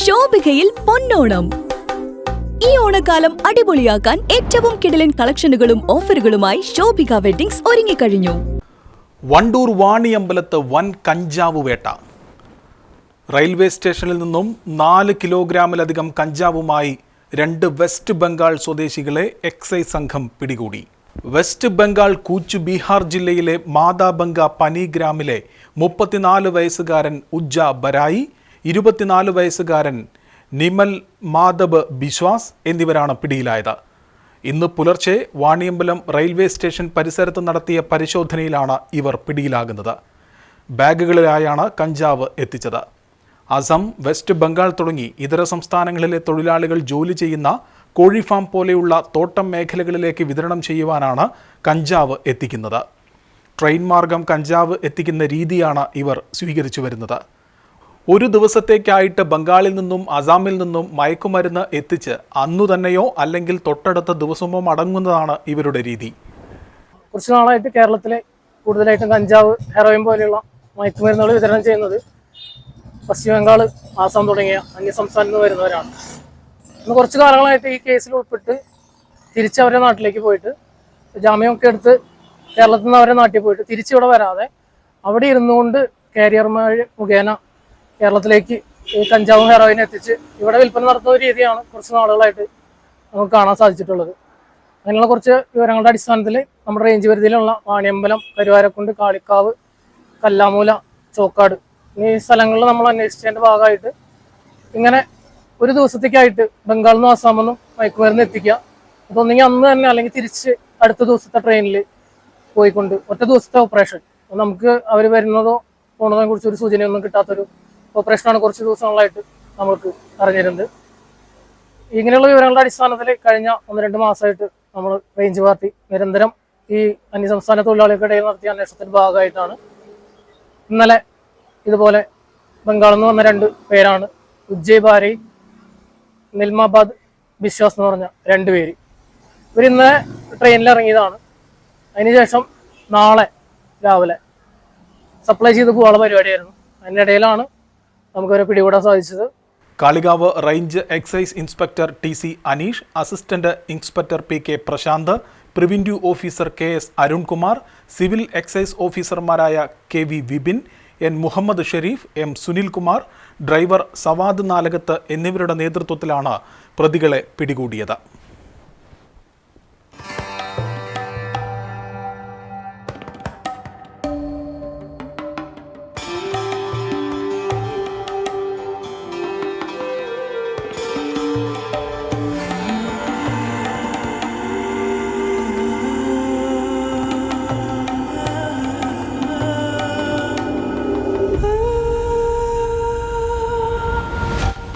ശോഭികയിൽ പൊന്നോണം. ഈ ഓണക്കാലം അടിപൊളിയാക്കാൻ ഏറ്റവും കിടിലൻ കളക്ഷനുകളും ഓഫറുകളുമായി ശോഭിക വെഡിങ്സ് ഒരുങ്ങിക്കഴിഞ്ഞു. വണ്ടൂർ വാണിയമ്പലത്ത് വൻ കഞ്ചാവ് വേട്ട. റെയിൽവേ സ്റ്റേഷനിൽ നിന്നും നാല് കിലോഗ്രാമിലധികം കഞ്ചാവുമായി രണ്ട് വെസ്റ്റ് ബംഗാൾ സ്വദേശികളെ എക്സൈസ് സംഘം പിടികൂടി. വെസ്റ്റ് ബംഗാൾ കൂച്ച് ബീഹാർ ജില്ലയിലെ മാതാബംഗ പനി ഗ്രാമിലെ മുപ്പത്തിനാല് വയസ്സുകാരൻ ഉജ്ജ ബരായി ഇരുപത്തിനാല് വയസ്സുകാരൻ നിമൽ മാധബ് ബിശ്വാസ് എന്നിവരാണ് പിടിയിലായത്. ഇന്ന് പുലർച്ചെ വാണിയമ്പലം റെയിൽവേ സ്റ്റേഷൻ പരിസരത്ത് നടത്തിയ പരിശോധനയിലാണ് ഇവർ പിടിയിലാകുന്നത്. ബാഗുകളിലായാണ് കഞ്ചാവ് എത്തിച്ചത്. അസം വെസ്റ്റ് ബംഗാൾ തുടങ്ങി ഇതര സംസ്ഥാനങ്ങളിലെ തൊഴിലാളികൾ ജോലി ചെയ്യുന്ന കോഴിഫാം പോലെയുള്ള തോട്ടം മേഖലകളിലേക്ക് വിതരണം ചെയ്യുവാനാണ് കഞ്ചാവ് എത്തിക്കുന്നത്. ട്രെയിൻ മാർഗം കഞ്ചാവ് എത്തിക്കുന്ന രീതിയാണ് ഇവർ സ്വീകരിച്ചു വരുന്നത്. ഒരു ദിവസത്തേക്കായിട്ട് ബംഗാളിൽ നിന്നും അസാമിൽ നിന്നും മയക്കുമരുന്ന് എത്തിച്ച് അന്നു തന്നെയോ അല്ലെങ്കിൽ തൊട്ടടുത്ത ദിവസമോ മടങ്ങുന്നതാണ് ഇവരുടെ രീതി. കുറച്ച് നാളായിട്ട് കേരളത്തിലെ കൂടുതലായിട്ടും കഞ്ചാവ് ഹെറോയിൻ പോലെയുള്ള മയക്കുമരുന്നുകൾ വിതരണം ചെയ്യുന്നത് പശ്ചിമ ബംഗാൾ ആസാം തുടങ്ങിയ അന്യ സംസ്ഥാനത്ത് നിന്ന് വരുന്നവരാണ്. ഇന്ന് കുറച്ച് കാലങ്ങളായിട്ട് ഈ കേസിൽ ഉൾപ്പെട്ട് തിരിച്ച് അവരുടെ നാട്ടിലേക്ക് പോയിട്ട് ജാമ്യമൊക്കെ എടുത്ത് കേരളത്തിൽ നിന്ന് അവരുടെ നാട്ടിൽ പോയിട്ട് തിരിച്ചിവിടെ വരാതെ അവിടെ ഇരുന്നുകൊണ്ട് കാരിയർമാർ മുഖേന കേരളത്തിലേക്ക് ഈ കഞ്ചാവും ഹെറോയിനും എത്തിച്ച് ഇവിടെ വിൽപ്പന നടത്തുന്ന രീതിയാണ് കുറച്ച് നാളുകളായിട്ട് നമുക്ക് കാണാൻ സാധിച്ചിട്ടുള്ളത്. അങ്ങനെയുള്ള കുറച്ച് വിവരങ്ങളുടെ അടിസ്ഥാനത്തിൽ നമ്മുടെ റേഞ്ച് പരിധിയിലുള്ള വാണിയമ്പലം കരുവാരക്കുണ്ട് കാളിക്കാവ് കല്ലാമൂല ചോക്കാട് ഈ സ്ഥലങ്ങളിൽ നമ്മൾ അന്വേഷിച്ചതിന്റെ ഭാഗമായിട്ട് ഇങ്ങനെ ഒരു ദിവസത്തേക്കായിട്ട് ബംഗാളിൽ നിന്നും ആസാമിൽ നിന്നും മയക്കുമരുന്ന് എത്തിക്കുക. അതൊന്നെങ്കിൽ അന്ന് തന്നെ അല്ലെങ്കിൽ തിരിച്ച് അടുത്ത ദിവസത്തെ ട്രെയിനിൽ പോയിക്കൊണ്ട് ഒറ്റ ദിവസത്തെ ഓപ്പറേഷൻ നമുക്ക് അവർ വരുന്നതോ പോണതിനെ കുറിച്ച് ഒരു സൂചനയൊന്നും കിട്ടാത്തൊരു ഓപ്പറേഷനാണ് കുറച്ച് ദിവസങ്ങളായിട്ട് നമ്മൾക്ക് അറിഞ്ഞിരുന്നത്. ഇങ്ങനെയുള്ള വിവരങ്ങളുടെ അടിസ്ഥാനത്തിൽ കഴിഞ്ഞ ഒന്ന് രണ്ട് മാസമായിട്ട് നമ്മൾ റേഞ്ച് പാർട്ടി നിരന്തരം ഈ അന്യസംസ്ഥാന തൊഴിലാളികൾക്കിടയിൽ നടത്തിയ അന്വേഷണത്തിന്റെ ഭാഗമായിട്ടാണ്. ഇന്നലെ ഇതുപോലെ ബംഗാളിൽ നിന്ന് വന്ന രണ്ട് പേരാണ് ഉജ്ജയ് ഭാര്യ നിൽമാബാദ് ബിശ്വാസ് എന്ന് പറഞ്ഞ രണ്ട് പേര്. ഇവർ ഇന്നലെ ട്രെയിനിൽ ഇറങ്ങിയതാണ്. അതിനുശേഷം നാളെ രാവിലെ സപ്ലൈ ചെയ്ത് പോകാനുള്ള പരിപാടിയായിരുന്നു. അതിനിടയിലാണ് നമുക്കവരെ പിടികൂടാൻ സാധിച്ചത്. Kalikavu range excise inspector T C Aneesh assistant inspector P K Prashanth preventive officer K S Arunkumar civil excise ഓഫീസർമാരായ K V Vipin N Muhammad Sherif M Sunilkumar driver Savad Nalakath എന്നിവരുടെ നേതൃത്വത്തിലാണ് പ്രതികളെ പിടികൂടിയത്.